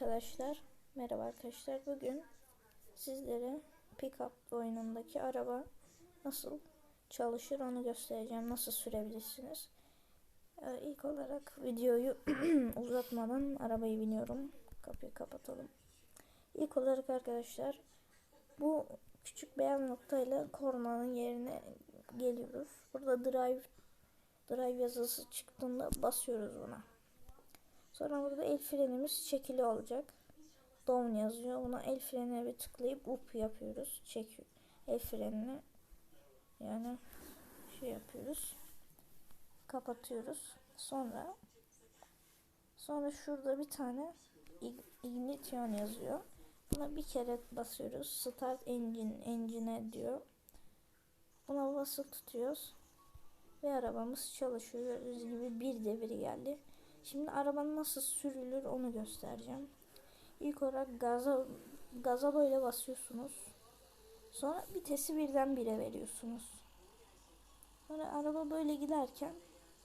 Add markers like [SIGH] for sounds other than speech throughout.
Arkadaşlar merhaba arkadaşlar. Bugün sizlere pickup oyunundaki araba nasıl çalışır onu göstereceğim. Nasıl sürebilirsiniz? Ee, ilk olarak videoyu [CLEARS THROAT] uzatmadan arabayı biniyorum. Kapıyı kapatalım. İlk olarak arkadaşlar bu küçük beyaz noktayla kornanın yerine geliyoruz. Burada drive drive yazısı çıktığında basıyoruz buna Sonra burada el frenimiz çekili olacak. Down yazıyor. Buna el frenine bir tıklayıp up yapıyoruz. Çekiyor. El frenini yani şey yapıyoruz. Kapatıyoruz. Sonra sonra şurada bir tane ignition yazıyor. Buna bir kere basıyoruz. Start engine engine diyor. Buna basılı tutuyoruz. Ve arabamız çalışıyor. Gördüğünüz gibi bir devri geldi. Şimdi arabanın nasıl sürülür onu göstereceğim. İlk olarak gaza gaza böyle basıyorsunuz. Sonra vitesi birden bire veriyorsunuz. Sonra araba böyle giderken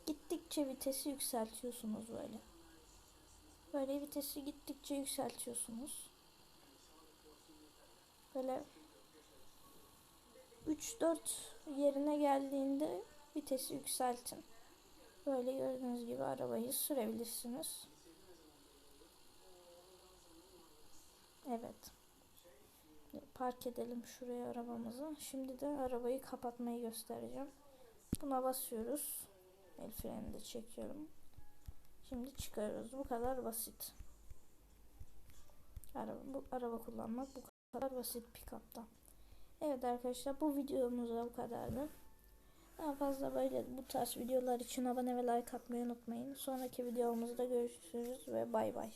gittikçe vitesi yükseltiyorsunuz böyle. Böyle vitesi gittikçe yükseltiyorsunuz. Böyle 3-4 yerine geldiğinde vitesi yükseltin. Böyle gördüğünüz gibi arabayı sürebilirsiniz. Evet. Park edelim şuraya arabamızı. Şimdi de arabayı kapatmayı göstereceğim. Buna basıyoruz. El frenini de çekiyorum. Şimdi çıkarıyoruz. Bu kadar basit. Araba, bu araba kullanmak bu kadar basit pick-up'ta. Evet arkadaşlar bu videomuz da bu kadardı. Daha fazla böyle bu tarz videolar için abone ve like atmayı unutmayın. Sonraki videomuzda görüşürüz ve bay bay.